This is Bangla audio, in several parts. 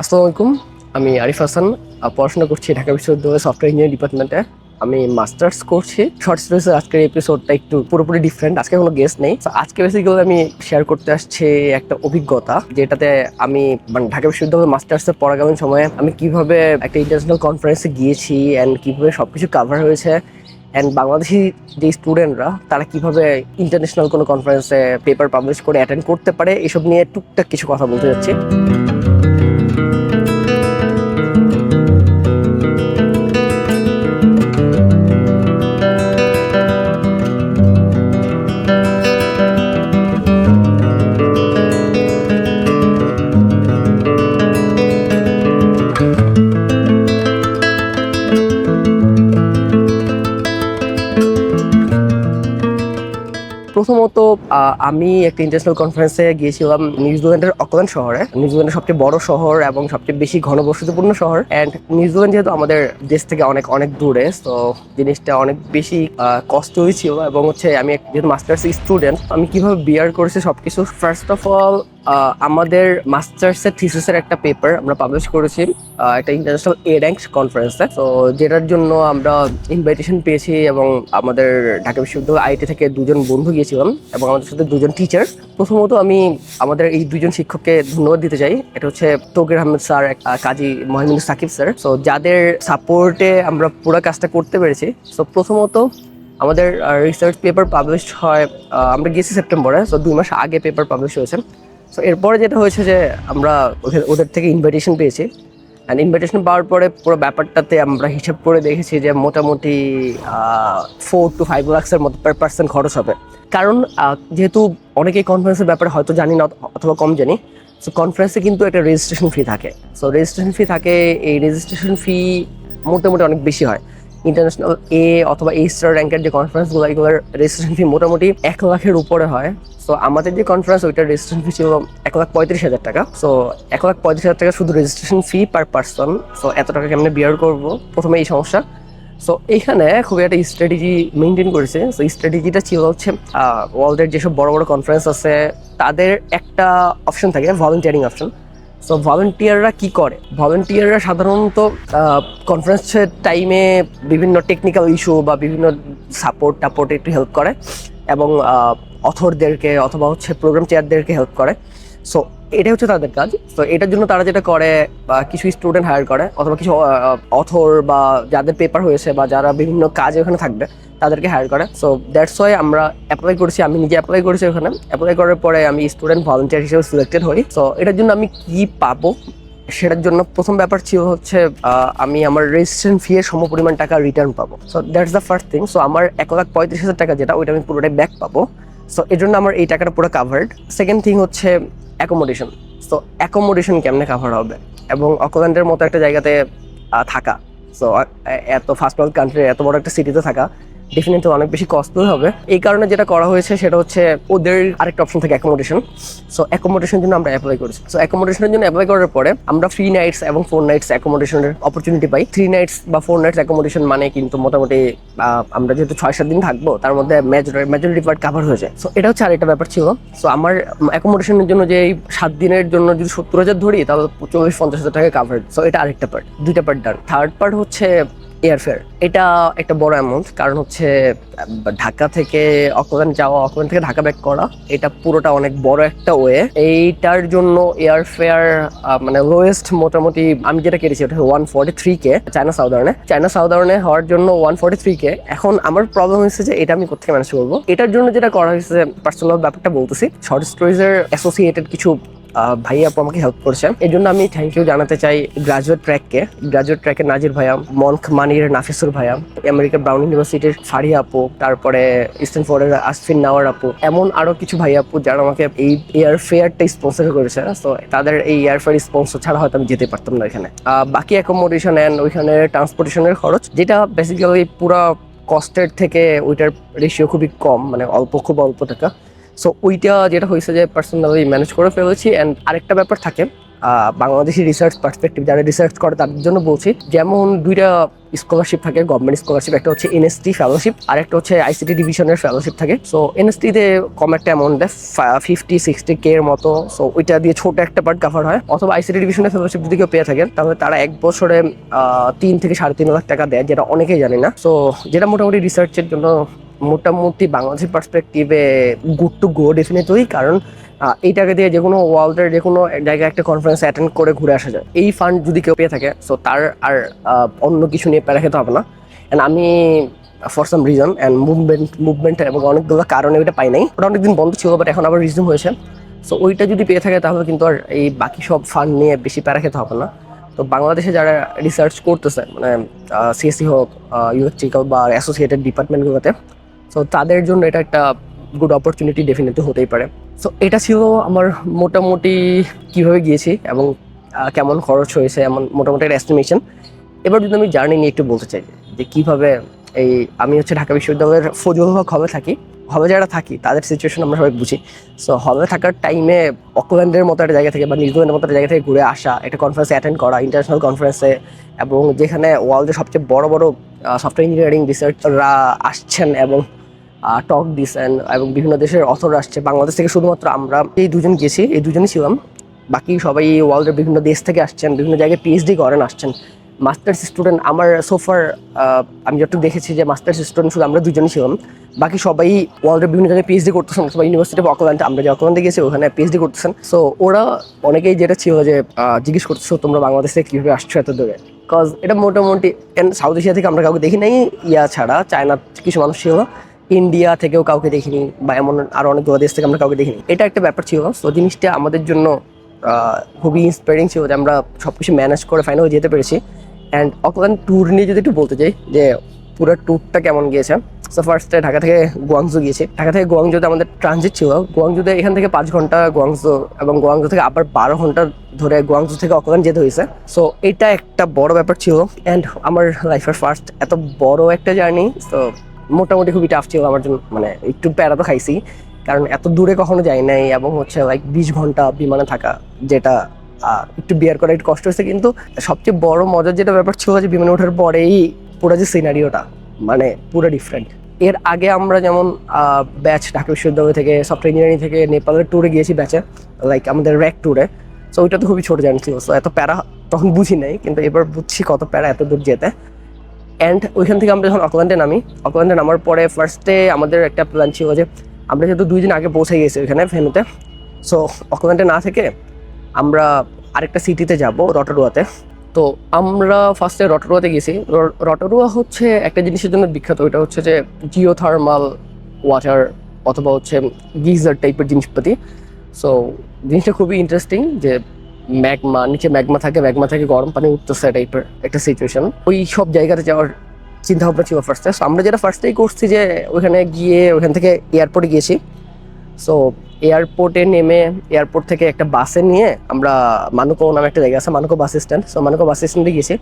আসসালামু আলাইকুম। আমি আরিফ হাসান। পড়াশোনা করছি ঢাকা বিশ্ববিদ্যালয়ের সফটওয়্যার ইঞ্জিনিয়ারিং ডিপার্টমেন্টে। আমি মাস্টার্স করছি। শর্ট স্টোরিজের আজকের এপিসোডটা একটু পুরোপুরি ডিফারেন্ট আজকে কোনো গেস্ট নেই। আজকে বেসিক্যালি আমি শেয়ার করতে আসছি একটা অভিজ্ঞতা, যেটাতে আমি মানে ঢাকা বিশ্ববিদ্যালয়ের মাস্টার্সের পড়াকালীন সময়ে আমি কীভাবে একটা ইন্টারন্যাশনাল কনফারেন্সে গিয়েছি অ্যান্ড কীভাবে সবকিছু কাভার হয়েছে অ্যান্ড বাংলাদেশি যে স্টুডেন্টরা তারা কীভাবে ইন্টারন্যাশনাল কোনো কনফারেন্সে পেপার পাবলিশ করে অ্যাটেন্ড করতে পারে, এসব নিয়ে টুকটাক কিছু কথা বলতে যাচ্ছি। প্রথমত আমি একটা ইন্টারন্যাশনাল কনফারেন্সে গিয়েছিলাম নিউজিল্যান্ডের অকল্যান্ড শহরে। নিউজিল্যান্ডের সবচেয়ে বড় শহর এবং সবচেয়ে বেশি ঘনবসতিপূর্ণ শহর। অ্যান্ড নিউজিল্যান্ড যেহেতু আমাদের দেশ থেকে অনেক অনেক দূরে তো জিনিসটা অনেক বেশি কষ্ট হয়েছিল এবং হচ্ছে, আমি যেহেতু মাস্টার্স স্টুডেন্ট আমি কীভাবে বিয়ার করেছি সবকিছু? ফার্স্ট অফ অল আমাদের মাস্টার্সের থিসিসের একটা পেপার আমরা পাবলিশ করেছি একটা ইন্টারন্যাশনাল এ র্যাঙ্ক কনফারেন্সে তো যেটার জন্য আমরা ইনভাইটেশন পেয়েছি এবং আমাদের ঢাকা বিশ্ববিদ্যালয় আইটি থেকে দুজন বন্ধু গিয়েছিলাম এবং আমাদের সাথে দুজন টিচার প্রথমত আমি আমাদের এই দুজন শিক্ষককে ধন্যবাদ দিতে চাই। এটা হচ্ছে Taukir Ahmed sir Kazi Mohimin Sakib sir. So যাদের সাপোর্টে আমরা পুরো কাজটা করতে পেরেছি। সো প্রথমত আমাদের রিসার্চ পেপার পাবলিশ হয় আমরা গেছি সেপ্টেম্বরে সো দুই মাস আগে পেপার পাবলিশ হয়েছে। সো এরপরে যেটা হয়েছে যে আমরা ওদের- ওদের থেকে ইনভাইটেশন পেয়েছি। অ্যান্ড ইনভাইটেশন পাওয়ার পরে পুরো ব্যাপারটাতে আমরা হিসাব করে দেখেছি যে মোটামুটি ফোর টু ফাইভ লাক্সের মতো পার পার্সেন্ট খরচ হবে। কারণ যেহেতু অনেকেই কনফারেন্সের ব্যাপারে হয়তো জানি না অথবা কম জানি সো কনফারেন্সে কিন্তু একটা রেজিস্ট্রেশন ফি থাকে। সো রেজিস্ট্রেশন ফি থাকে, এই রেজিস্ট্রেশন ফি মোটামুটি অনেক বেশি হয়। ইন্টারন্যাশনাল এ অথবা এ স্টার র্যাঙ্কের যে কনফারেন্সগুলো এগুলোর রেজিস্ট্রেশন ফি মোটামুটি এক লাখের উপরে হয়। সো আমাদের যে কনফারেন্স ওইটার রেজিস্ট্রেশন ফি ছিল এক লাখ পঁয়ত্রিশ হাজার টাকা। সো এক লাখ পঁয়ত্রিশ হাজার টাকা শুধু registration fee per person so এত টাকা কেমনে বিয়ার করব? প্রথমে এই সমস্যা। সো এইখানে খুবই একটা স্ট্র্যাটেজি মেনটেন করেছে। সো স্ট্র্যাটেজিটা ছিল হচ্ছে ওয়ার্ল্ডের যেসব বড় বড় কনফারেন্স আছে, তাদের একটা অপশন থাকে ভলেন্টিয়ারিং অপশন সো ভলেন্টিয়াররা কি করে? ভলেন্টিয়াররা সাধারণত কনফারেন্সের টাইমে বিভিন্ন টেকনিক্যাল ইস্যু বা বিভিন্ন সাপোর্ট টাপোর্ট একটু হেল্প করে এবং অথরদেরকে অথবা হচ্ছে প্রোগ্রাম চেয়ারদেরকে হেল্প করে। সো এটাই হচ্ছে তাদের কাজ। তো এটার জন্য তারা যেটা করে, বা কিছু স্টুডেন্ট হায়ার করে, অথবা কিছু অথর বা যাদের পেপার হয়েছে বা যারা বিভিন্ন কাজে ওখানে থাকবে, তাদেরকে হায়ার করে। সো দ্যাটস ওয়াই আমরা অ্যাপ্লাই করেছি, আমি নিজে অ্যাপ্লাই করেছি ওখানে। অ্যাপ্লাই করার পরে আমি স্টুডেন্ট ভলেন্টিয়ার হিসেবে সিলেক্টেড হই। সো এটার জন্য আমি কি পাবো? সেটার জন্য প্রথম ব্যাপার ছিল হচ্ছে আমি আমার রেজিস্ট্রেশন ফি এর সমপরিমাণ টাকা রিটার্ন পাবো। So that's the first thing so আমার এক লাখ পঁয়ত্রিশ হাজার টাকা যেটা, ওইটা আমি পুরোটাই ব্যাক পাবো। সো এর জন্য আমার এই টাকাটা পুরো কাভার্ড সেকেন্ড থিং হচ্ছে অ্যাকোমোডেশন সো অ্যাকোমোডেশন কেমনে কাভার হবে? এবং অকল্যান্ডের মতো একটা জায়গাতে থাকা। সো এত ফার্স্ট ওয়ার্ল্ড কান্ট্রি এত বড় একটা সিটিতে থাকা ডেফিনেটলি অনেক বেশি কস্টলি হবে। এই কারণে যেটা করা হয়েছে সেটা হচ্ছে ওদের আরেকটা অপশন থাকে অ্যাকোমোডেশন সো অ্যাকোমোডেশনের জন্য আমরা অ্যাপ্লাই করেছি। সো অ্যাকোমোডেশনের জন্য অ্যাপ্লাই করার পরে আমরা ফ্রি নাইটস এবং ফোর নাইটস অ্যাকোমোডেশনের অপরচুনিটি পাই। থ্রি নাইটস বা ফোর নাইটস অ্যাকোমোডেশন মানে কিন্তু মোটামুটি আমরা যেহেতু ছয় সাত দিন থাকব, তার মধ্যে মেজরিটি পার্ট কাভার হয়ে যায়। সো এটা হচ্ছে আরেকটা ব্যাপার ছিল। সো আমার অ্যাকোমোডেশনের জন্য যে এই সাত দিনের জন্য যদি সত্তর হাজার ধরি, তাহলে চল্লিশ পঞ্চাশ হাজার টাকা কাভার সো এটা আরেকটা পার্ট দুইটা পার্ট ডান থার্ড পার্ট হচ্ছে এয়ারফেয়ার এটা একটা বড় অ্যামাউন্ট কারণ হচ্ছে, ঢাকা থেকে অকল্যান্ড যাওয়া, অকল্যান্ড থেকে ঢাকা ব্যাক করা, এটা পুরোটা অনেক বড় একটা ওয়ে এইটার জন্য এয়ারফেয়ার মানে লোয়েস্ট মোটামুটি, আমি যেটা কেটেছি ওটা one forty three K China সাউদার্নে China সাউদার্নে হওয়ার জন্য ওয়ান ফর্টি থ্রি কে এখন আমার প্রবলেম হয়েছে যে এটা আমি কোথায় ম্যানেজ করব? এটার জন্য যেটা করা হয়েছে পার্সোনাল ব্যাপারটা বলতেছি শর্ট স্টোরিজের অ্যাসোসিয়েটেড কিছু ভাই আপু আমাকে হেল্প করেছে এর জন্য আমি থ্যাংক ইউ জানাতে চাই গ্রাজুয়েট ট্র্যাককে গ্রাজুয়েট ট্র্যাকের নাজির ভাইয়া মনক মানির, নাফিসুর ভাইয়া আমেরিকার ব্রাউন ইউনিভার্সিটির ফারিয়া আপু, তারপরে ইস্টার্ন ফোর্ডের আসফিন নাওয়ার আপু, এমন আরও কিছু ভাই আপু যারা আমাকে এই এয়ার ফেয়ারটা স্পন্সর করেছে। তো তাদের এই এয়ার ফেয়ার স্পন্সর ছাড়া হয়তো আমি যেতে পারতাম না এখানে। বাকি অ্যাকোমোডেশন অ্যান্ড ওইখানে ট্রান্সপোর্টেশনের খরচ, যেটা বেসিক্যালি পুরো কস্টের থেকে ওইটার রেশিও খুবই কম মানে অল্প, খুব অল্প টাকা। সো ওইটা যেটা হয়েছে যে পার্সোনালি ম্যানেজ করে ফেলেছি অ্যান্ড আরেকটা ব্যাপার থাকে বাংলাদেশি রিসার্চ পার্সপেক্টিভ যারা রিসার্চ করে তাদের জন্য বলছি, যেমন দুইটা স্কলারশিপ থাকে গভর্নমেন্ট স্কলারশিপ একটা হচ্ছে এনএসটি ফেলোশিপ আর একটা হচ্ছে আইসিটি ডিভিশনের ফেলোশিপ থাকে। সো এনএসটিতে কম একটা অ্যামাউন্ট দেয় ফিফটি সিক্সটি কে এর মতো। সো ওইটা দিয়ে ছোট একটা পার্ট কাভার হয়। অথবা আইসিটি ডিভিশনের ফেলোশিপ যদি কেউ পেয়ে থাকেন, তাহলে তারা এক বছরে তিন থেকে সাড়ে তিন লাখ টাকা দেয়, যেটা অনেকেই জানে না। সো যেটা মোটামুটি রিসার্চের জন্য মোটামুটি বাংলাদেশের পার্সপেক্টিভে গুড টু গো ডেফিনেটলি কারণ আহ, এই টাকা দিয়ে যে কোনো ওয়ার্ল্ডের যে কোনো জায়গায় একটা কনফারেন্স অ্যাটেন্ড করে ঘুরে আসা যায়। এই ফান্ড যদি কেউ পেয়ে থাকে সো তার আর অন্য কিছু নিয়ে প্যারা খেতে হবে না। অ্যান্ড আমি for some reason and movement movement এবং অনেকগুলো কারণে ওইটা পাই নাই। ওটা অনেকদিন বন্ধ ছিল বাট এখন আবার রিজুম হয়েছে। সো ওইটা যদি পেয়ে থাকে তাহলে কিন্তু আর এই বাকি সব ফান্ড নিয়ে বেশি প্যারা খেতে হবে না। তো বাংলাদেশে যারা রিসার্চ করতেছে মানে সিএসসি হোক ইলেকট্রিক্যাল বা অ্যাসোসিয়েটেড ডিপার্টমেন্টগুলোতে সো তাদের জন্য এটা একটা গুড অপরচুনিটি ডেফিনেটলি হতেই পারে। সো এটা ছিল আমার মোটামুটি কীভাবে গিয়েছি এবং কেমন খরচ হয়েছে, এমন মোটামুটি একটা এস্টিমেশন এবার যদি আমি জার্নি নিয়ে একটু বলতে চাই, যে কীভাবে এই, আমি হচ্ছে ঢাকা বিশ্ববিদ্যালয়ের ফজল হক হবে থাকি। হবে যারা থাকি, তাদের সিচুয়েশন আমরা সবাই বুঝি। সো হলে থাকার টাইমে অকল্যান্ডের মতো একটা জায়গা থেকে বা নিউজিল্যান্ডের মতো একটা জায়গা থেকে ঘুরে আসা, একটা কনফারেন্সে অ্যাটেন্ড করা ইন্টারন্যাশনাল কনফারেন্সে এবং যেখানে ওয়ার্ল্ডের সবচেয়ে বড় বড় সফটওয়্যার ইঞ্জিনিয়ারিং রিসার্চাররা আসছেন এবং টক দিছেন এবং বিভিন্ন দেশের অথর আসছে। বাংলাদেশ থেকে শুধুমাত্র আমরা এই দুজন গেছি এই দুজনই ছিলাম। বাকি সবাই ওয়ার্ল্ডের বিভিন্ন দেশ থেকে আসছেন, বিভিন্ন জায়গায় পিএইচডি করেন, আসছেন। মাস্টার্স স্টুডেন্ট আমার সোফার আমি যতটুকু দেখেছি যে মাস্টার্স স্টুডেন্ট শুধু আমরা দুজনই ছিলাম। বাকি সবাই ওয়ার্ল্ডের বিভিন্ন জায়গায় পিএইচডি করতেছেন, অথবা ইউনিভার্সিটি অফ অকল্যান্ড আমরা যে অকল্যান্ডে গেছি ওখানে পিএইচডি করতেছেন। সো ওরা অনেকেই যেটা ছিল যে জিজ্ঞেস করতেছো তোমরা বাংলাদেশ কীভাবে আসছো এত দূরে? কজ এটা মোটামুটি সাউথ এশিয়া থেকে আমরা কাউকে দেখি নাই, ইয়া ছাড়া চায়নার কিছু মানুষ ছিল ইন্ডিয়া থেকেও কাউকে দেখিনি বা এমন আরও অনেকগুলো দেশ থেকে আমরা কাউকে দেখিনি। এটা একটা ব্যাপার ছিল। তো জিনিসটা আমাদের জন্য খুবই ইন্সপায়ারিং ছিল যে আমরা সব কিছু ম্যানেজ করে ফাইনাল যেতে পেরেছি। অ্যান্ড অকল্যান্ড ট্যুর নিয়ে যদি একটু বলতে চাই যে পুরো ট্যুরটা কেমন গিয়েছে? সো ফার্স্টে ঢাকা থেকে গোয়াংজু গিয়েছি। ঢাকা থেকে গোয়াংজুতে আমাদের ট্রানজিট ছিল। গোয়াংজুতে এখান থেকে পাঁচ ঘণ্টা গোয়াংজু এবং গোয়াংজু থেকে আবার বারো ঘণ্টা ধরে গোয়াংজু থেকে অকল্যান্ড যেতে হয়েছে। সো এটা একটা বড় ব্যাপার ছিল। অ্যান্ড আমার লাইফের ফার্স্ট এত বড় একটা জার্নি তো মোটামুটি খুবই টাফ ছিল আমার জন্য মানে একটু প্যারা তো খাইছি। কারণ এত দূরে কখনো যাই নাই এবং হচ্ছে লাইক বিশ ঘণ্টা বিমানে থাকা যেটা একটু বিয়ার করা একটু কষ্ট হয়েছে। কিন্তু সবচেয়ে বড় মজার যেটা ব্যাপার ছিল যে বিমানে ওঠার পরেই পুরো যে সিনারিওটা মানে পুরো ডিফারেন্ট এর আগে আমরা যেমন ব্যাচ ঢাকা বিশ্ববিদ্যালয় থেকে সফটওয়্যার ইঞ্জিনিয়ারিং থেকে নেপালের ট্যুরে গিয়েছি ব্যাচে লাইক আমাদের র্যাক ট্যুরে সো ওইটা তো খুবই ছোট জার্নি ছিল। সো এত প্যারা তখন বুঝি নাই, কিন্তু এবার বুঝছি কত প্যারা এত দূর যেতে। অ্যান্ড ওইখান থেকে আমরা যখন অকল্যান্ডে নামি, অকল্যান্ডে নামার পরে ফার্স্টে আমাদের একটা প্ল্যান ছিল যে আমরা যেহেতু দুই দিন আগে পৌঁছে গেছি ওইখানে ভেনুতে সো অকল্যান্ডে না থেকে আমরা আরেকটা সিটিতে যাব, রটারুয়াতে। তো আমরা ফার্স্টে রটারুয়াতে গেছি। রটারুয়া হচ্ছে একটা জিনিসের জন্য বিখ্যাত, ওইটা হচ্ছে যে জিওথার্মাল ওয়াটার অথবা হচ্ছে গিজার টাইপের জিনিসপাতি। সো জিনিসটা খুবই ইন্টারেস্টিং যে ম্যাগমা, নিচে ম্যাগমা থাকে, ম্যাগমা থেকে গরম পানি উঠতেছে টাইপের একটা সিচুয়েশন ওই সব জায়গাতে যাওয়ার চিন্তা ভাবনা ছিল ফার্স্টে সো আমরা যেটা ফার্স্টেই করছি যে, ওইখানে গিয়ে ওখান থেকে এয়ারপোর্টে গিয়েছি। সো এয়ারপোর্টে নেমে এয়ারপোর্ট থেকে একটা বাসে নিয়ে আমরা মানুকো নামে একটা জায়গা আছে মানুকো বাস স্ট্যান্ড সো মানুকো বাস স্ট্যান্ডে গেছি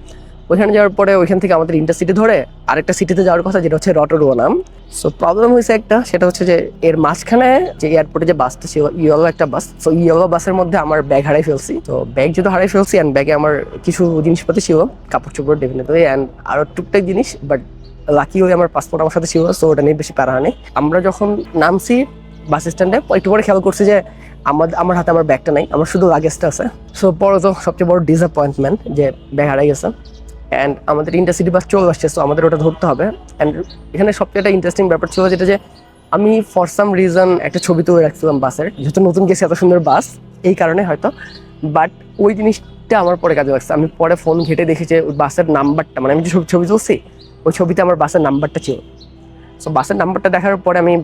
ওইখানে যাওয়ার পরে ওইখান থেকে আমাদের ইন্টারসিটি ধরে আরেকটা সিটিতে যাওয়ার কথা, যেটা হচ্ছে রটোরুয়া নাম। সো প্রবলেম হয়েছে একটা, সেটা হচ্ছে যে এর মাঝখানে যে এয়ারপোর্টে যে বাসটা ছিল ইয়েলো একটা বাস সো ইয়েলো বাসের মধ্যে আমার ব্যাগ হারাই ফেলছি। তো ব্যাগ যেহেতু হারাই ফেলছি অ্যান্ড ব্যাগে আমার কিছু জিনিসপাতি ছিল, কাপড় চোপড় ডেফিনেটলি অ্যান্ড আরও টুকটাক জিনিস বাট লাকি হয়ে আমার পাসপোর্ট আমার সাথে ছিল সো ওটা নিয়ে বেশি প্যারা নেই আমরা যখন নামছি বাস স্ট্যান্ডে একটু পরে খেয়াল করছি যে আমার আমার হাতে আমার ব্যাগটা নাই, আমার শুধু লাগেজটা আছে। সো বড় তো সবচেয়ে বড় ডিসঅ্যাপয়েন্টমেন্ট যে ব্যাগ হারাই গেছে। অ্যান্ড আমাদের ইন্টারসিটি বাস চলে আসছে সো আমাদের ওটা ধরতে হবে। অ্যান্ড এখানে সবচেয়ে একটা ইন্টারেস্টিং ব্যাপার ছিল যেটা যে, আমি ফর সাম রিজন একটা ছবি তুলে রাখছিলাম বাসের, যেহেতু নতুন গেছি এত সুন্দর বাস, এই কারণে হয়তো। বাট ওই জিনিসটা আমার পরে কাজে লাগছে। আমি পরে ফোন ঘেটে দেখি যে, ওই বাসের নাম্বারটা মানে আমি যে ছবি ছবি তুলছি, ওই ছবিতে আমার বাসের নাম্বারটা ছিল। সো বাসের নাম্বারটা দেখার পরে আমি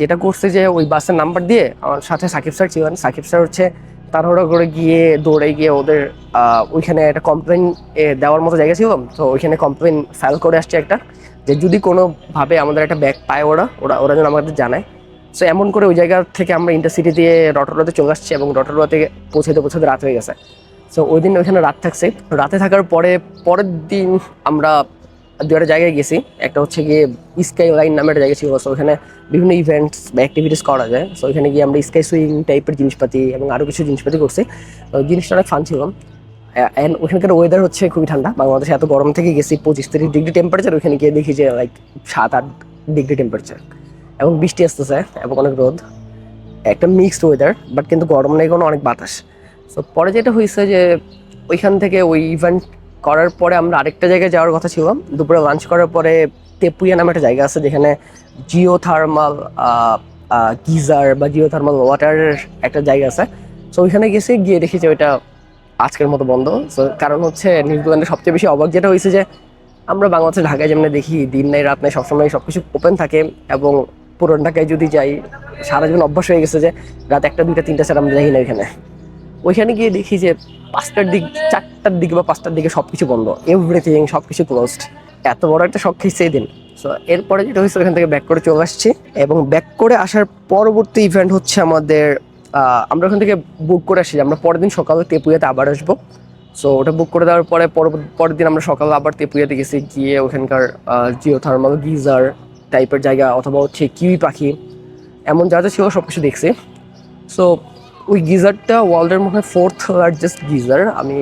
যেটা করছি যে, ওই বাসের নাম্বার দিয়ে, আমার সাথে সাকিব স্যার ছিলেন। সাকিব স্যার হচ্ছে তাড়াহুড়ো করে গিয়ে দৌড়ে গিয়ে ওদের ওইখানে একটা কমপ্লেন দেওয়ার মতো জায়গা ছিল, তো ওইখানে কমপ্লেন ফাইল করে আসছে একটা, যে যদি কোনোভাবে আমাদের একটা ব্যাগ পায় ওরা ওরা ওরা যেন আমাদের জানায়। সো এমন করে ওই জায়গা থেকে আমরা ইন্টারসিটি দিয়ে রটরোতে চলে আসছি এবং রটরোতে পৌঁছাতে পৌঁছাতে রাত হয়ে গেছে। সো ওই দিন ওইখানে রাত থাকছে। রাতে থাকার পরে, পরের দিন আমরা দুটা জায়গায় গেছি। একটা হচ্ছে গিয়ে স্কাই লাইন নামে একটা জায়গা ছিল সো ওখানে বিভিন্ন ইভেন্টস বা অ্যাক্টিভিটিস করা যায়। সো ওখানে গিয়ে আমরা স্কাই সুইং টাইপের জিনিসপাতি এবং আরও কিছু জিনিসপাতি করছি। জিনিসটা অনেক ফান ছিল। অ্যান্ড ওখানকার ওয়েদার হচ্ছে খুবই ঠান্ডা। বাংলাদেশে এত গরম থেকে গেছি পঁচিশ তিরিশ ডিগ্রি টেম্পারেচার ওখানে গিয়ে দেখি যে লাইক সাত আট ডিগ্রি টেম্পারেচার এবং বৃষ্টি আসতেছে এবং অনেক রোদ। একটা মিক্সড ওয়েদার বাট কিন্তু গরম নেই, কোনো অনেক বাতাস। সো পরে যেটা হয়েছে যে, ওইখান থেকে ওই ইভেন্ট করার পরে আমরা আরেকটা জায়গায় যাওয়ার কথা ছিল। দুপুরে লাঞ্চ করার পরে তেপুইয়া নামে একটা জায়গা আছে যেখানে জিও থার্মাল গিজার বা জিও থার্মাল ওয়াটারের একটা জায়গা আছে। সো ওইখানে গেছে, গিয়ে দেখি যে ওইটা আজকের মতো বন্ধ। সো কারণ হচ্ছে নিউজিল্যান্ডে সবচেয়ে বেশি অবাক যেটা হয়েছে যে আমরা বাংলাদেশে ঢাকায় যেমন দেখি, দিন নাই, রাত নাই, সবসময় সব কিছু ওপেন থাকে এবং পুরন ঢাকায় যদি যাই, সারা জীবন অভ্যাস হয়ে গেছে যে রাত একটা, দুইটা, তিনটা ছাড়া আমরা যাই না ওইখানে। ওইখানে গিয়ে দেখি যে পাঁচটার দিক, চারটার দিকে বা পাঁচটার দিকে সব কিছু বন্ধ। এভরিথিং সব কিছু ক্লোজড এত বড় একটা শখ খেয়েছে দিন। সো এরপরে যেটা হয়েছে, ওখান থেকে ব্যাক করে চলে আসছি এবং ব্যাক করে আসার পরবর্তী ইভেন্ট হচ্ছে আমাদের আমরা ওখান থেকে বুক করে আসি। আমরা পরের দিন সকালে তেপুয়াতে আবার আসব। সো ওটা বুক করে দেওয়ার পরে পরের দিন আমরা সকালে আবার তেপুয়াতে গেছি। গিয়ে ওখানকার জিও থার্মাল গিজার টাইপের জায়গা অথবা হচ্ছে কিউই পাখি, এমন যা যা ছিল সব কিছু দেখছি। সো ওই গিজারটা ওয়ার্ল্ডের মধ্যে ফোর্থ লার্জেস্ট গিজার। আমি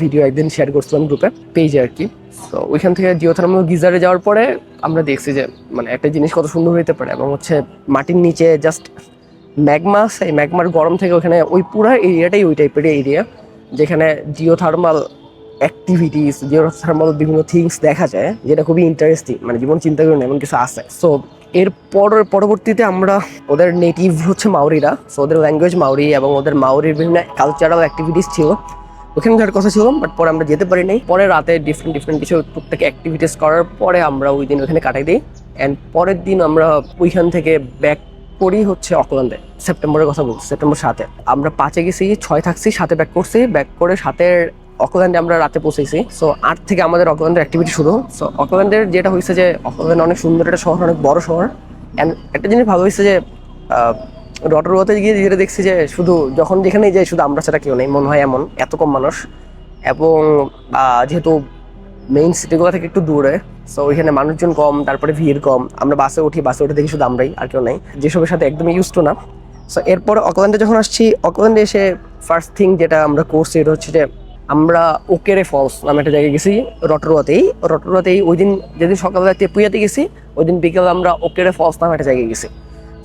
ভিডিও একদিন শেয়ার করছিলাম গ্রুপে পেজে আর কি তো ওইখান থেকে জিও থার্মাল গিজারে যাওয়ার পরে আমরা দেখছি যে মানে একটা জিনিস কত সুন্দর হইতে পারে এবং হচ্ছে মাটির নিচে জাস্ট ম্যাগমা সেই ম্যাগমার গরম থেকে ওখানে ওই পুরো এরিয়াটাই ওই টাইপের এরিয়া যেখানে geothermal activities geothermal বিভিন্ন থিংস দেখা যায়, যেটা খুবই ইন্টারেস্টিং মানে জীবন চিন্তা করেন এমন কিছু আছে। সো এর পর পরবর্তীতে আমরা ওদের নেটিভ হচ্ছে মাউরিরা সো ওদের ল্যাঙ্গুয়েজ মাউরি এবং ওদের মাউরির বিভিন্ন কালচারাল অ্যাক্টিভিটিস ছিল। ওখানে যাওয়ার কথা ছিল বাট পরে আমরা যেতে পারি নাই পরে রাতে ডিফারেন্ট ডিফারেন্ট কিছু টুকটাক অ্যাক্টিভিটিস করার পরে আমরা ওই দিন ওখানে কাটাই দিই। অ্যান্ড পরের দিন আমরা ওইখান থেকে ব্যাক করি হচ্ছে অকল্যান্ডে, সেপ্টেম্বরের কথা বলছি, সেপ্টেম্বর সাতে। আমরা পাঁচে গেছি, ছয় থাকছি সাথে ব্যাক করছি। ব্যাক করে সাতের অকল্যান্ডে আমরা রাতে পৌঁছেছি। সো আট থেকে আমাদের অকল্যান্ডের অ্যাক্টিভিটি শুরু। সো অকল্যান্ডের যেটা হয়েছে যে, অকল্যান্ড অনেক সুন্দর একটা শহর, অনেক বড় শহর। অ্যান্ড একটা জিনিস ভালো হয়েছে যে রটরুয়াতে গিয়ে যেটা দেখছি যে, শুধু যখন যেখানেই যাই, শুধু আমরা সেটা কেউ নেই, মনে হয় এমন, এত কম মানুষ। এবং যেহেতু মেইন সিটিগুলো থেকে একটু দূরে সো ওইখানে মানুষজন কম, তারপরে ভিড় কম। আমরা বাসে উঠি, বাসে উঠে দেখি শুধু আমরাই, আর কেউ নেই। যেসবের সাথে একদমই ইউজ টু না। সো এরপরে অকল্যান্ডে যখন আসছি, অকল্যান্ডে এসে ফার্স্ট থিং যেটা আমরা করছি, এটা হচ্ছে যে আমরা ওকেরে ফলস নামে একটা জায়গায় গেছি রটরুয়াতেই। রটরুয়াতেই ওই দিন যেদিন সকালবেলা তেপুয়াতে গেছি ওই দিন বিকেলে আমরা ওকেরে ফলস নামে একটা জায়গায় গেছি।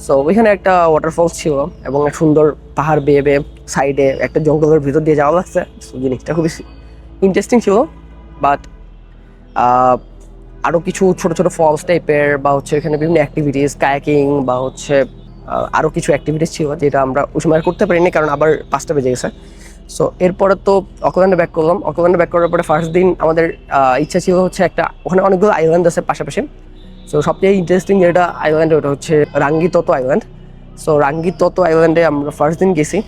সো ওইখানে একটা ওয়াটারফলস ছিল এবং এক সুন্দর পাহাড় বেয়ে বেয়ে সাইডে একটা জঙ্গলের ভিতর দিয়ে যাওয়া লাগছে। So, জিনিসটা খুবই ইন্টারেস্টিং ছিল বাট আরও কিছু ছোট ছোট ফলস টাইপের বা হচ্ছে এখানে বিভিন্ন অ্যাক্টিভিটিস কায়াকিং বা হচ্ছে আরও কিছু অ্যাক্টিভিটিস ছিল যেটা আমরা ওই সময় করতে পারিনি কারণ আবার পাঁচটা বেজে গেছে। সো এরপরে তো অকল্যান্ডে ব্যাক করলাম। অকল্যান্ডে ব্যাক করার পরে ফার্স্ট দিন আমাদের ইচ্ছা ছিল হচ্ছে একটা, ওখানে অনেকগুলো আইল্যান্ড আছে পাশাপাশি। সো সবচেয়ে ইন্টারেস্টিং যেটা আইল্যান্ড ওটা হচ্ছে রাঙ্গি ততো আইল্যান্ড সো রাঙ্গি ততো আইল্যান্ডে আমরা ফার্স্ট দিন গেছি।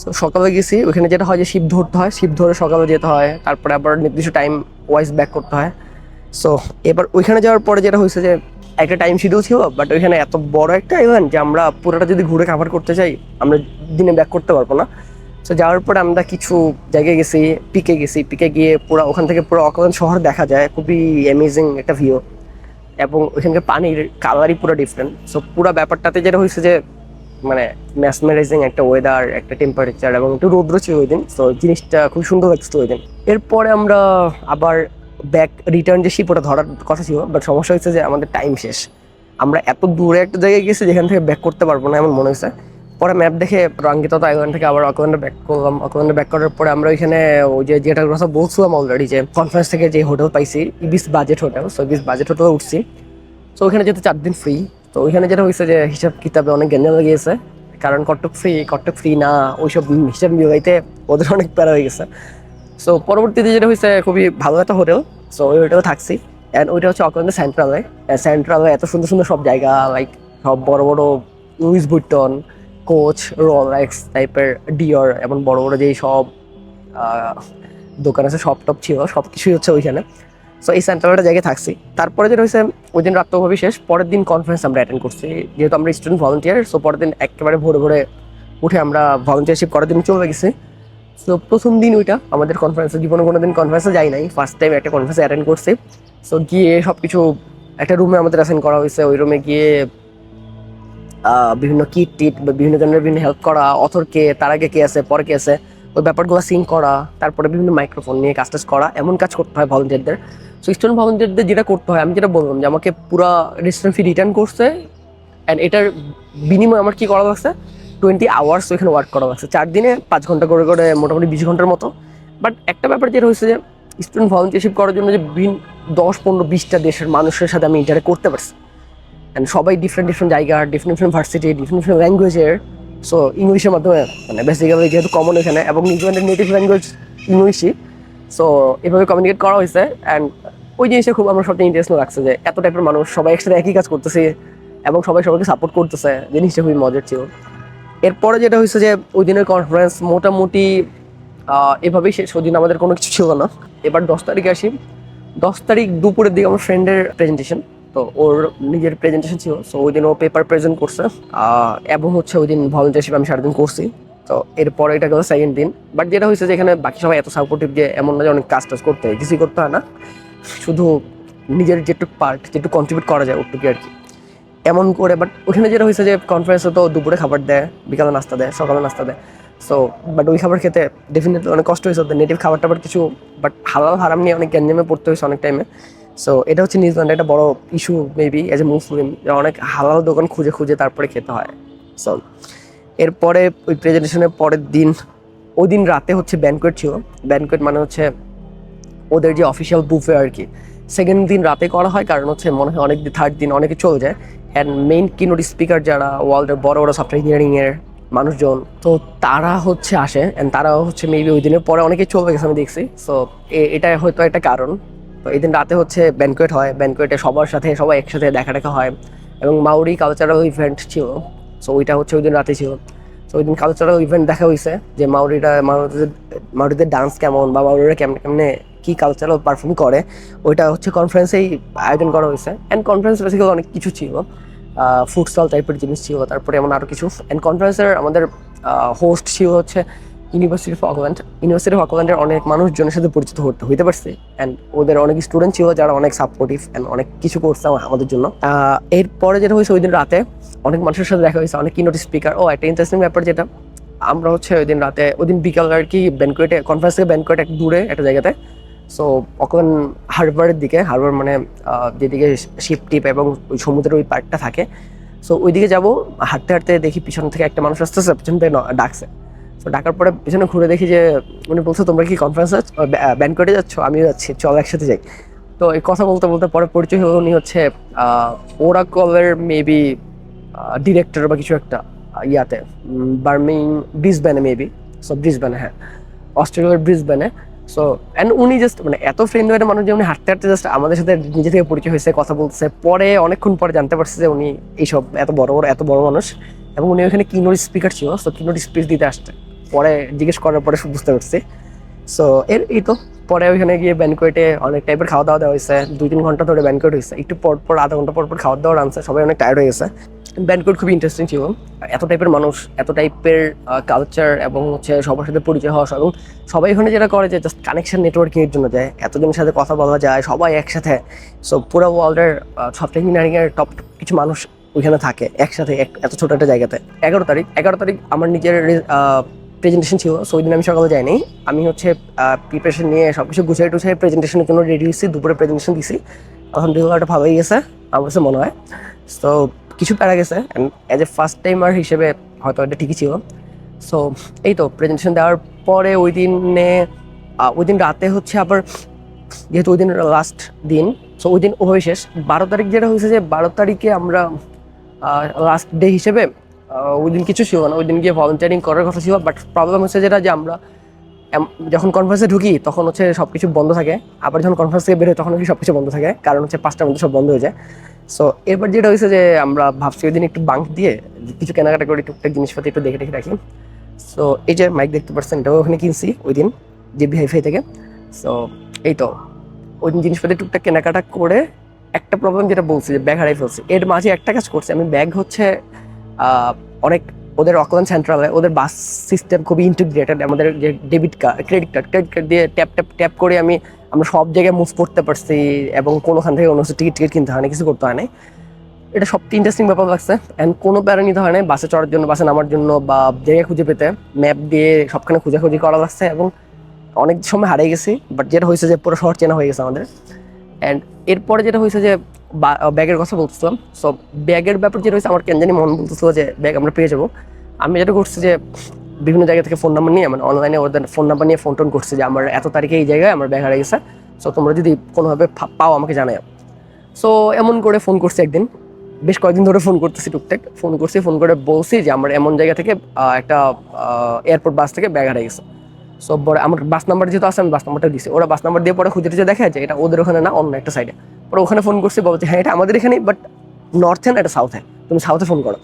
সো সকালে গেছি। ওখানে যেটা হয় যে শিপ ধরতে হয়। শিপ ধরে সকালে যেতে হয়। তারপরে আবার নির্দিষ্ট টাইম ওয়াইজ ব্যাক করতে হয়। সো এবার ওইখানে যাওয়ার পরে যেটা হয়েছে যে, একটা টাইম শিডিউল ছিল বাট ওইখানে এত বড় একটা আইল্যান্ড যে আমরা পুরোটা যদি ঘুরে কাভার করতে চাই, আমরা দিনে ব্যাক করতে পারব না। সো যাওয়ার পরে আমরা কিছু জায়গায় গেছি পিকে গেছি। পিকে গিয়ে পুরো, ওখান থেকে পুরো অকল্যান্ড শহর দেখা যায়। খুবই অ্যামেজিং একটা ভিউ এবং ওইখানকার পানির কালারই পুরো ডিফারেন্ট সো পুরো ব্যাপারটাতে যেটা হয়েছে যে মানে ম্যাসমেরাইজিং একটা ওয়েদার একটা টেম্পারেচার এবং একটু রৌদ্র ছিল ওই দিন। সো জিনিসটা খুব সুন্দর লাগছিল ওই দিন। এরপরে আমরা আবার ব্যাক রিটার্ন যে শিপ ওটা ধরার কথা ছিল। বাট সমস্যা হয়েছে যে, আমাদের টাইম শেষ। আমরা এত দূরে একটা জায়গায় গেছি যেখান থেকে ব্যাক করতে পারব না এমন মনে হয়েছে। পরে ম্যাপ দেখে রঙ্গিত আইল্যান্ড থেকে আবার অকল্যান্ডে ব্যাক করলাম অকল্যান্ডে ব্যাক করার পরে আমরা ওইখানে ওই যে যেটার কথা বলছিলাম অলরেডি যে কনফারেন্স থেকে যে হোটেল পাইছি Ibis budget hotel so Ibis budget হোটেলে উঠছি। তো ওইখানে যেতে চার দিন ফ্রি তো ওইখানে যেটা হয়েছে যে হিসাব কিতাবে অনেক গেঞ্জাম লেগেছে কারণ কটক ফ্রি কটক ফ্রি না, ওইসব হিসাব মিলাইতে ওদের অনেক প্যারা হয়ে গেছে। সো পরবর্তীতে যেটা হয়েছে, খুবই ভালো একটা হোটেল সো ওই হোটেলে থাকছি। অ্যান্ড ওইটা হচ্ছে অকল্যান্ডের সেন্ট্রালে সেন্ট্রালে এত সুন্দর সুন্দর সব জায়গা লাইক সব বড় বড় লুইস বুইটন কোচ, রোলেক্স টাইপের ডিওর এবং বড় বড় যেই সব দোকান আছে, সব টপ ছিল, সব কিছুই হচ্ছে ওইখানে। সো এই সেন্ট্রালটা জায়গায় থাকছি। তারপরে যেটা হয়েছে, ওই দিন রাত্রভাবে শেষ, পরের দিন কনফারেন্স আমরা অ্যাটেন্ড করছি। যেহেতু আমরা স্টুডেন্ট ভলেন্টিয়ার সো পরের দিন একেবারে ভোরে ভোরে উঠে আমরা ভলেন্টিয়ারশিপ করার জন্য চলে গেছি। সো প্রথম দিন ওইটা, আমাদের কনফারেন্সে জীবনে কোনো দিন কনফারেন্সে যাই নাই ফার্স্ট টাইম একটা কনফারেন্সে অ্যাটেন্ড করছি। সো গিয়ে সব কিছু একটা রুমে আমাদের অ্যাসাইন করা হয়েছে, ওই রুমে গিয়ে বিভিন্ন কিট টিট বিভিন্ন ধরনের বিভিন্ন হেল্প করা অথর কে, তার আগে কে আছে, পরে কে আছে, ওই ব্যাপারগুলো সিং করা, তারপরে বিভিন্ন মাইক্রোফোন নিয়ে কাজ টাজ করা, এমন কাজ করতে হয় ভলেন্টিয়ারদের সো স্টুডেন্ট ভলেন্টিয়ারদের যেটা করতে হয়, আমি যেটা বললাম যে আমাকে পুরা রেজিস্ট্রেশন ফি রিটার্ন করছে অ্যান্ড এটার বিনিময়ে আমার কি করা লাগছে? টোয়েন্টি আওয়ার্স ওইখানে ওয়ার্ক করা লাগছে। চার দিনে পাঁচ ঘণ্টা করে করে মোটামুটি বিশ ঘণ্টার মতো। বাট একটা ব্যাপার যেটা হয়েছে যে স্টুডেন্ট ভলেন্টিয়ারশিপ করার জন্য যে বিভিন্ন দশ, পনেরো, বিশটা দেশের মানুষের সাথে আমি ইন্টারেক্ট করতে পারছি। অ্যান্ড সবাই ডিফারেন্ট ডিফারেন্ট জায়গার different different varsity different different ল্যাঙ্গুয়েজের so ইংলিশের মাধ্যমে মানে বেসিক্যালি যেহেতু কমন এখানে, এবং নিউজিল্যান্ডের নেটিভ ল্যাঙ্গুয়েজ ইংলিশই সো এভাবে কমিউনিকেট করা হয়েছে অ্যান্ড ওই জিনিসটা খুব আমার সবচেয়ে ইন্টারেস্টিং লাগছে যে এত টাইপের মানুষ, সবাই একসাথে একই কাজ করতেছে, এবং সবাই সবাইকে সাপোর্ট করতেছে। জিনিসটা খুবই মজার ছিল। এরপরে যেটা হয়েছে যে, ওই দিনের কনফারেন্স মোটামুটি এভাবেই শেষ। ওই দিন আমাদের কোনো কিছু ছিল না। এবার দশ তারিখে আসি। দশ তারিখ দুপুরের দিকে আমার ফ্রেন্ডের প্রেজেন্টেশন তো ওর নিজের প্রেজেন্টেশন ছিল সো ওই দিন ও পেপার প্রেজেন্ট করছে। এবং হচ্ছে ওই দিন ভলেন্টিয়ারশিপ আমি সারাদিন করছি। তো এরপরে এটা গেল সেকেন্ড দিন। বাট যেটা হয়েছে যে এখানে বাকি সবাই এত সাপোর্টিভ যে এমন না যে অনেক কাজ টাজ করতে হয়, কিছুই করতে হয় না। শুধু নিজের যেটুকু পার্ট যেটুকু কন্ট্রিবিউট করা যায় ওটুকু আর কি। এমন করে বাট ওখানে যেটা হয়েছে যে কনফারেন্সে তো দুপুরে খাবার দেয়, বিকালে নাস্তা দেয়, সকালে নাস্তা দেয়। সো বাট ওই খাবার খেতে ডেফিনেটলি অনেক কষ্ট হয়েছে নেটিভ খাবার টাবার কিছু বাট হালাল হারাম নিয়ে অনেক গ্যাঞ্জামে পড়তে হয়েছে অনেক টাইমে সো এটা হচ্ছে নিউজিল্যান্ডে একটা বড় issue maybe as a Muslim অনেক হালাল দোকান খুঁজে খুঁজে তারপরে খেতে হয়। সো এরপরে ওই প্রেজেন্টেশনের পরের দিন, ওই দিন রাতে হচ্ছে ব্যানকোয়েট ছিল। ব্যানকোয়েট মানে হচ্ছে ওদের যে অফিসিয়াল বুফে আর কি। সেকেন্ড দিন রাতে করা হয়, কারণ হচ্ছে মনে হয় অনেক থার্ড দিন অনেকে চলে যায়। অ্যান্ড মেইন কিনোট স্পিকার যারা ওয়ার্ল্ডের বড় বড় সফটওয়্যার ইঞ্জিনিয়ারিং এর মানুষজন, তো তারা হচ্ছে আসে। অ্যান্ড তারা হচ্ছে মেবি ওই দিনের পরে অনেকে চলে গেছে, আমি দেখছি। সো এটা হয়তো একটা কারণ। তো এই দিন রাতে হচ্ছে ব্যানকোয়েট হয় ব্যানকোয়েটে সবার সাথে, সবাই একসাথে দেখা দেখা হয় এবং মাউরি কালচারাল ইভেন্ট ছিল। সো ওইটা হচ্ছে ওই দিন রাতে ছিল। তো ওই দিন কালচারাল ইভেন্ট দেখা হয়েছে যে মাউরিরা মাউরিদের মাউরিদের ডান্স কেমন বা মাউরিরা কেমনে কেমনে কী কালচারাল পারফর্ম করে, ওইটা হচ্ছে কনফারেন্সেই আয়োজন করা হয়েছে অ্যান্ড কনফারেন্স বেসিক্যালি অনেক কিছু ছিল। ফুড স্টল টাইপের জিনিস ছিল, তারপরে এমন আরও কিছু। অ্যান্ড কনফারেন্সের আমাদের হোস্ট ছিল হচ্ছে university of Auckland university of অকল্যান্ডের অনেক মানুষজনের সাথে পরিচিত হতে হইতে পারছে অ্যান্ড ওদের অনেক স্টুডেন্ট ছিল যারা অনেক সাপোর্টিভ অ্যান্ড অনেক কিছু করছে আমা- আমাদের জন্য। এরপরে যেটা হয়েছে ওই দিন রাতে, অনেক মানুষের সাথে দেখা হয়েছে, অনেক কিনোট স্পিকার ও, একটা ইন্টারেস্টিং ব্যাপার যেটা, আমরা হচ্ছে ওই দিন রাতে, ওই দিন বিকাল আর কি ব্যানকোয়েটে কনফারেন্স থেকে ব্যানকোয়েট এক দূরে একটা জায়গাতে। সো অকল্যান্ড হারবারের দিকে হারবার মানে যেদিকে শিপ টিপ এবং ওই সমুদ্রের ওই পার্কটা থাকে। সো ওইদিকে যাব, হাঁটতে হাঁটতে দেখি পিছন থেকে একটা মানুষ আসতেছে, পিছন থেকে ডাকছে। ডাকার পরে পিছনে ঘুরে দেখি যে উনি বলছে, তোমরা কি কনফারেন্স ব্যানকোয়েটে যাচ্ছ? আমিও যাচ্ছি, চল একসাথে যাই। তো এই কথা বলতে বলতে পরে পরিচয় হলো উনি হচ্ছে ওরাকলের মেবি ডিরেক্টর বা কিছু একটা ইয়াতে বার্মিং ব্রিসবেনে মেবি সো ব্রিসবেনে হ্যাঁ। অস্ট্রেলিয়ার ব্রিসবেনে সো অ্যান্ড উনি জাস্ট মানে এত ফ্রেন্ড হয়ে মানুষ যে উনি হাঁটতে হাঁটতে জাস্ট আমাদের সাথে নিজে থেকে পরিচয় হয়েছে, কথা বলছে পরে, অনেকক্ষণ পরে জানতে পারছে যে উনি এইসব, এত বড় বড় এত বড় মানুষ। এবং উনি ওখানে কিনোর স্পিকার ছিল। সো কিনোর স্পিচ দিতে আসছে। পরে জিজ্ঞেস করার পরে বুঝতে পারছি। সো এর এই তো, পরে ওইখানে গিয়ে ব্যানকোয়েটে অনেক টাইপের খাওয়া দাওয়া দেওয়া হয়েছে। দুই তিন ঘণ্টা ধরে ব্যানকোয়েট হয়েছে। একটু পর পর, আধা ঘণ্টা পর পর খাওয়া দাওয়া আনছে সবাই অনেক টায়ার্ড হয়ে গেছে। ব্যানকোয়েট খুবই ইন্টারেস্টিং ছিল। এত টাইপের মানুষ, এত টাইপের কালচার এবং হচ্ছে সবার সাথে পরিচয় হওয়া এবং সবাই ওখানে যেটা করে যে জাস্ট কানেকশন নেটওয়ার্কিং এর জন্য যায়। এতজনের সাথে কথা বলা যায়, সবাই একসাথে। সো পুরো ওয়ার্ল্ডের সফটওয়্যার ইঞ্জিনিয়ারিং এর টপ কিছু মানুষ ওইখানে থাকে একসাথে, এক- এত ছোট একটা জায়গাতে। এগারো তারিখ এগারো তারিখ আমার নিজের প্রেজেন্টেশন ছিল সো ওই দিন আমি সকালে যাইনি। আমি হচ্ছে প্রিপারেশন নিয়ে সব কিছু গুছিয়ে টুছিয়ে প্রেজেন্টেশনের জন্য রেডি হয়েছি, দুপুরে প্রেজেন্টেশন দিছি। আলহামদুলিল্লাহ, এটা ভালোই গেছে, আমার কাছে মনে হয়। সো কিছু প্যারা গেছে অ্যাজ এ ফার্স্ট টাইমার হিসেবে হয়তো এটা ঠিকই ছিল। সো এই তো প্রেজেন্টেশন দেওয়ার পরে ওই দিনে ওই দিন রাতে হচ্ছে আবার, যেহেতু ওই দিন লাস্ট দিন সো ওই দিন ওভাবে শেষ। বারো তারিখ যেটা হয়েছে যে, বারো তারিখে আমরা লাস্ট ডে হিসেবে ওই দিন কিছু ছিল না, ওই দিন গিয়ে ভলেন্টিয়ারিং করার কথা ছিল বাট প্রবলেম হচ্ছে যেটা যে আমরা যখন কনফারেন্সে ঢুকি, তখন হচ্ছে সব কিছু বন্ধ থাকে। আবার যখন কনফারেন্স থেকে বের হয় তখন সব কিছু বন্ধ থাকে, কারণ হচ্ছে পাঁচটার মধ্যে সব বন্ধ হয়ে যায়। সো এরপর যেটা হয়েছে যে আমরা ভাবছি ওই দিন একটু বাঙ্ক দিয়ে কিছু কেনাকাটা করে টুকটাক জিনিসপাতি একটু দেখে দেখে রাখি। সো এই যে মাইক দেখতে পাচ্ছেন, এটাও ওখানে কিনছি ওই দিন, যে বিহাইফাই থেকে। সো এই তো, ওই দিন জিনিসপাতি টুকটাক কেনাকাটা করে একটা প্রবলেম যেটা বলছি, যে ব্যাগ হারাই ফেলছি। এর মাঝে একটা কাজ করছি, আমি ব্যাগ হচ্ছে অনেক ওদের অকল্যান্ড সেন্ট্রালে ওদের বাস সিস্টেম খুবই ইন্টিগ্রেটেড আমাদের যে debit card credit card credit card দিয়ে ট্যাপ ট্যাপ ট্যাপ করে আমি, আমরা সব জায়গায় মুভ করতে পারছি এবং কোনোখান থেকে কোনো টিকিট টিকিট কিনতে হয় না, কিছু করতে হয় না এটা সবচেয়ে ইন্টারেস্টিং ব্যাপার লাগছে। অ্যান্ড কোনো প্যারা নিতে হয় না বাসে চড়ার জন্য বাসে নামার জন্য বা জায়গা খুঁজে পেতে। ম্যাপ দিয়ে সবখানে খুঁজে করা লাগছে এবং অনেক সময় হারিয়ে গেছি বাট যেটা হয়েছে যে পুরো শহর চেনা হয়ে গেছে আমাদের। অ্যান্ড এরপরে যেটা হয়েছে যে ব্যাগের কথা বলছিলাম সো ব্যাগের ব্যাপার যেটা হয়েছে, আমার কেন জানি মন বলতেছিল যে ব্যাগ আমরা পেয়ে যাব। আমি যেটা করছি যে, বিভিন্ন জায়গা থেকে ফোন নাম্বার নিয়ে মানে অনলাইনে ওদের ফোন নাম্বার নিয়ে ফোন টোন করছি যে, আমার এত তারিখে এই জায়গায় আমার ব্যাগ হারিয়ে গেছে। সো তোমরা যদি কোনোভাবে পাও আমাকে জানাই সো এমন করে ফোন করছি একদিন। বেশ কয়েকদিন ধরে ফোন করতেছি টুকটাক। ফোন করছি ফোন করে বলছি যে, আমার এমন জায়গা থেকে একটা এয়ারপোর্ট বাস থেকে ব্যাগ হারিয়ে গেছে। সো পরে আমার বাস নাম্বার যেহেতু আছে, আমি বাস নাম্বারটা দিছি। ওরা বাস নাম্বার দিয়ে পরে খুঁজে টুজে দেখা যায় এটা ওদের ওখানে না, অন্য একটা সাইডে পরে ওখানে ফোন করছি, বলছে হ্যাঁ এটা আমাদের এখানে বাট নর্থে না, এটা সাউথে তুমি সাউথে ফোন করো।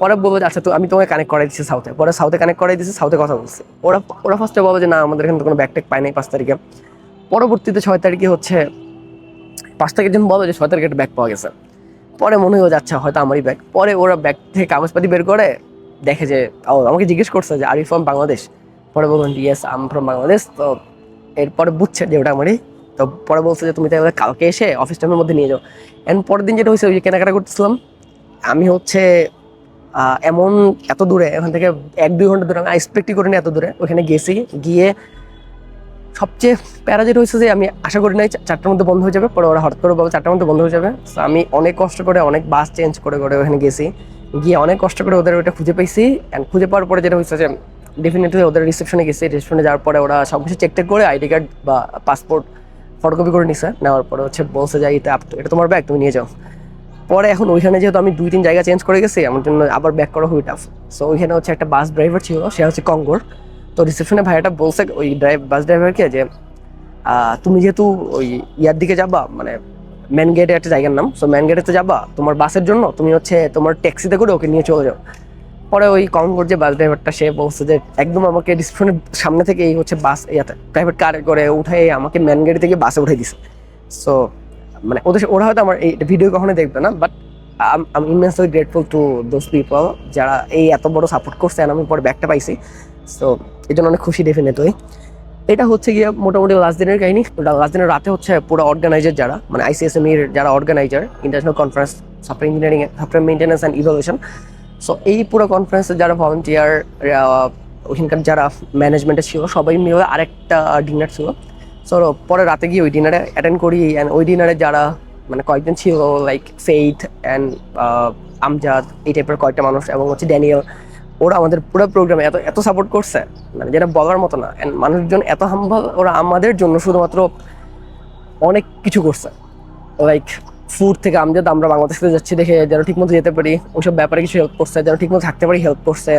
পরে বলব আচ্ছা তো আমি তোমাকে কানেক্ট করাই দিচ্ছি সাউথে পরে সাউথে কানেক্ট করাই দিচ্ছি সাউথে কথা বলছি। ওরা ওরা ফার্স্টে বলবে যে, না, আমাদের এখানে তো কোনো ব্যাগ ট্যাগ পাই নাই পাঁচ তারিখে। পরবর্তীতে ছয় তারিখে হচ্ছে, পাঁচ তারিখের জন্য বলো যে, ছয় তারিখে একটা ব্যাগ পাওয়া গেছে। পরে মনে হয়ে যাচ্ছে হয়তো আমারই ব্যাগ পরে ওরা ব্যাগ থেকে কাগজপাতি বের করে দেখে যে আমাকে জিজ্ঞেস করছে যে আর ইউ ফ্রম বাংলাদেশ পরে বললাম ইয়েস আম ফ্রম বাংলাদেশ তো এরপরে বুঝছে যে ওটা আমারই। তো পরে বলছে যে, তুমি তাহলে কালকে এসে অফিস টাইমের মধ্যে নিয়ে যাও। এন্ড পরের দিন যেটা হয়েছে, ওই যে কেনাকাটা করতেছিলাম, আমি হচ্ছে এমন এত দূরে ওখান থেকে এক দুই ঘণ্টা দূরে, আমি এক্সপেক্টই করিনি এত দূরে ওখানে গেছি, গিয়ে সবচেয়ে প্যারা যেটা হয়েছে যে, আমি আশা করি নাই চারটার মধ্যে বন্ধ হয়ে যাবে, পরে ওরা হঠাৎ করে বলে চারটার মধ্যে বন্ধ হয়ে যাবে। So, আমি অনেক কষ্ট করে, অনেক বাস চেঞ্জ করে করে ওখানে গেছি। গিয়ে অনেক কষ্ট করে ওদের ওটা খুঁজে পেয়েছি। অ্যান্ড খুঁজে পাওয়ার পরে যেটা হয়েছে যে ডেফিনেটলি ওদের রিসেপশনে গেছি। রিসেপশনে যাওয়ার পরে ওরা সব কিছু চেক টেক করে আইডি কার্ড বা পাসপোর্ট ফটোকপি করে নিছে। নেওয়ার পরে হচ্ছে বলছে যাই এটা এটা তোমার ব্যাগ তুমি নিয়ে যাও। পরে এখন ওইখানে যেহেতু আমি দুই তিন জায়গা চেঞ্জ করে গেছি, আমার জন্য আবার ব্যাক করা খুবই টাফ সো ওইখানে হচ্ছে একটা বাস ড্রাইভার ছিল, সে হচ্ছে কঙ্গোর তো রিসেপশনে ভাইয়াটা বলছে ওই ড্রাইভ বাস ড্রাইভারকে যে তুমি যেহেতু ওই ইয়ার দিকে যাবা মানে ম্যান গেটে একটা জায়গার নাম সো ম্যান গেটে তো যাবা, তোমার বাসের জন্য তুমি হচ্ছে তোমার ট্যাক্সিতে করে ওকে নিয়ে চলে যাও। পরে ওই কঙ্গোর যে বাস ড্রাইভারটা সে বলছে যে, একদম আমাকে রিসেপশনের সামনে থেকে এই হচ্ছে বাস ইয়াতে প্রাইভেট কারে করে উঠাই আমাকে ম্যান গেট থেকে বাসে উঠাই দিছে। সো মানে ওদের ওরা হয়তো আমার এই ভিডিও কখনো দেখবে না বাট আমি immensely grateful to those people যারা এই এত বড় সাপোর্ট করছে আমি পরে ব্যাগটা পাইছি। সো এই জন্য অনেক খুশি ডেফিনেটলি এটা হচ্ছে গিয়ে মোটামুটি লাস্ট দিনের কাহিনী। লাস্ট দিনের রাতে হচ্ছে পুরো অর্গানাইজার যারা মানে আইসিএসএম এর যারা organiser international conference software engineering software maintenance and evolution so এই পুরো কনফারেন্সে যারা ভলেন্টিয়ার ওইখানকার যারা ম্যানেজমেন্টে ছিল, সবাই মিলে আরেকটা ডিনার ছিল। সো পরে রাতে গিয়ে ওই ডিনারে অ্যাটেন্ড করি অ্যান্ড ওই ডিনারে যারা মানে কয়েকজন ছিল লাইক ফেইথ অ্যান্ড আমজাদ এই টাইপের কয়েকটা মানুষ এবং হচ্ছে ড্যানিয়েল ওরা আমাদের পুরো প্রোগ্রামে এত এত সাপোর্ট করছে। মানে যেটা বলার মতো না। অ্যান্ড মানুষজন এত হাম্বল ওরা আমাদের জন্য শুধুমাত্র অনেক কিছু করছে। লাইক ফুড থেকে আমি আমজাদ, আমরা বাংলাদেশ থেকে যাচ্ছি দেখে যেন ঠিকমতো যেতে পারি, ওইসব ব্যাপারে কিছু হেল্প করছে, যেন ঠিকমতো থাকতে পারি হেল্প করছে।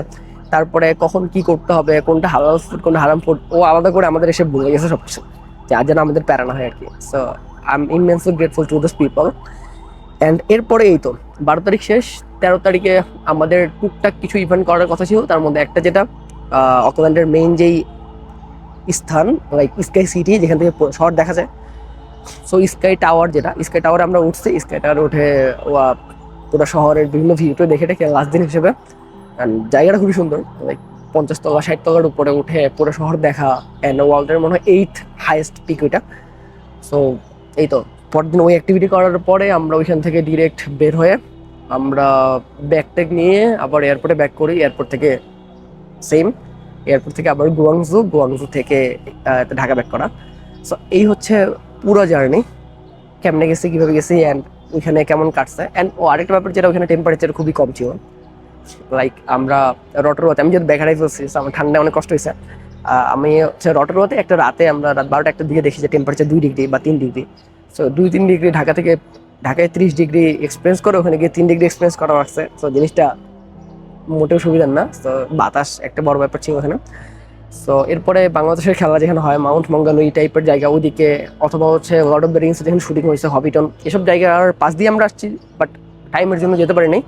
তারপরে কখন কি করতে হবে, কোনটা হালাল ফুড কোনটা হারাম ফুড ও আলাদা করে আমাদের এসে বলে গেছে সব কিছু যে আর যেন আমাদের প্যারা না হয় আর কি so I am immensely grateful to this people and এরপরে এই তো, বারো তারিখ শেষ, তেরো তারিখে আমাদের টুকটাক কিছু ইভেন্ট করার কথা ছিল, তার মধ্যে একটা যেটা অকল্যান্ডের মেইন যেই স্থান লাইক স্কাই সিটি যেখান থেকে শহর দেখা যায় সো স্কাই টাওয়ার যেটা স্কাই টাওয়ারে আমরা উঠছি। স্কাই টাওয়ারে উঠে পুরো শহরের বিভিন্ন ভিউটা দেখে টেকে লাস্ট দিন হিসেবে। জায়গাটা খুবই সুন্দর লাইক পঞ্চাশ তলা, ষাট তলার উপরে উঠে পুরো শহর দেখা। অ্যান্ড ওয়ার্ল্ডের মনে হয় এইট হাইয়েস্ট পিক ওইটা সো এই তো পরদিন ওই অ্যাক্টিভিটি করার পরে আমরা ওইখান থেকে ডিরেক্ট বের হয়ে আমরা ব্যাগ ট্যাগ নিয়ে আবার এয়ারপোর্টে ব্যাক করি। এয়ারপোর্ট থেকে সেম এয়ারপোর্ট থেকে আবার গুয়াংজু গুয়াংজু থেকে ঢাকা ব্যাক করা। সো এই হচ্ছে পুরো জার্নি, কেমনে গেছি, কীভাবে গেছি অ্যান্ড ওইখানে কেমন কাটছে অ্যান্ড ও আরেকটা ব্যাপার যেটা ওখানে টেম্পারেচার খুবই কম ছিল। লাইক আমরা রটরোয়াতে, আমি যদি বেকারাই ফেলছি আমার ঠান্ডায় অনেক কষ্ট হয়েছে। আমি হচ্ছে রটরোয়াতে একটা রাতে আমরা রাত বারোটা একটা দিকে দেখি যে টেম্পারেচার দুই ডিগ্রি বা তিন ডিগ্রি সো দুই তিন ডিগ্রি ঢাকা থেকে, ঢাকায় ত্রিশ ডিগ্রি এক্সপিরিয়েন্স করে, ওখানে গিয়ে তিন ডিগ্রি এক্সপিরিয়েন্স করা লাগছে সো জিনিসটা মোটেও সুবিধার না। তো বাতাস একটা বড় ব্যাপার ছিল ওখানে। সো এরপরে বাংলাদেশের খেলা যেখানে হয় মাউন্ট মঙ্গানু এই টাইপের জায়গা ওদিকে, অথবা হচ্ছে লর্ড অফ দ্য রিংস যেখানে শুটিং হয়েছে হবিটন এসব জায়গার পাশ দিয়ে আমরা আসছি বাট টাইমের জন্য যেতে পারিনি।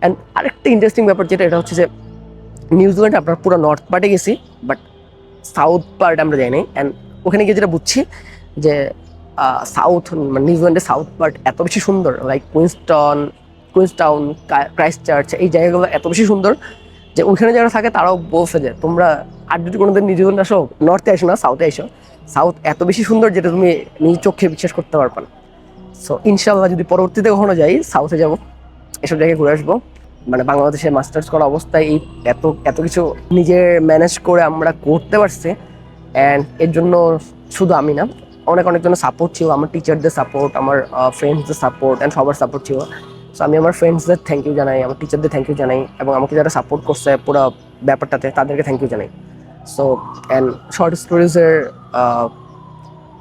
অ্যান্ড আরেকটা ইন্টারেস্টিং ব্যাপার যেটা, এটা হচ্ছে যে নিউজিল্যান্ড আপনার পুরো নর্থ পার্টে গেছি বাট সাউথ পার্ট আমরা যাইনি। অ্যান্ড ওখানে গিয়ে যেটা বুঝছি, যে সাউথ মানে নিউজিল্যান্ডের সাউথ পার্ট এত বেশি সুন্দর like Queenstown Queenstown Christchurch এই জায়গাগুলো এত বেশি সুন্দর যে ওইখানে যারা থাকে তারাও বলছে যে, তোমরা আর যদি কোনোদিন নিউজিল্যান্ড আসো নর্থে আসো না সাউথে আসো সাউথ এত বেশি সুন্দর যেটা তুমি নিজ চোখে বিশ্বাস করতে পারবে না। সো ইনশাল্লাহ যদি পরবর্তীতে কখনো যাই সাউথে যাব, এসব জায়গায় ঘুরে আসব। মানে বাংলাদেশে মাস্টার্স করা অবস্থায় এই এত এত কিছু নিজের ম্যানেজ করে আমরা করতে পারছি। অ্যান্ড এর জন্য শুধু আমি না, অনেক অনেক জনের সাপোর্ট ছিল। আমার টিচারদের সাপোর্ট আমার ফ্রেন্ডসদের সাপোর্ট অ্যান্ড সবার সাপোর্ট ছিল। সো আমি আমার ফ্রেন্ডসদের থ্যাংক ইউ জানাই, আমার টিচারদের থ্যাংক ইউ জানাই এবং আমাকে যারা সাপোর্ট করছে পুরো ব্যাপারটাতে, তাদেরকে থ্যাংক ইউ জানাই। সো অ্যান্ড শর্ট স্টোরিজের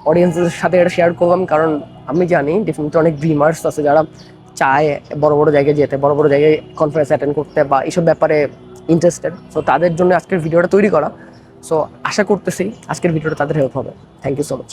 অডিয়েন্সের সাথে এটা শেয়ার করলাম কারণ আমি জানি ডেফিনেটলি অনেক ড্রিমার্স আছে যারা চায় বড় বড় জায়গায় যেতে, বড় বড় জায়গায় কনফারেন্স অ্যাটেন্ড করতে বা এইসব ব্যাপারে ইন্টারেস্টেড সো তাদের জন্য আজকের ভিডিওটা তৈরি করা। সো আশা করতেছি আজকের ভিডিওটা তাদের হেল্প হবে। Thank you so much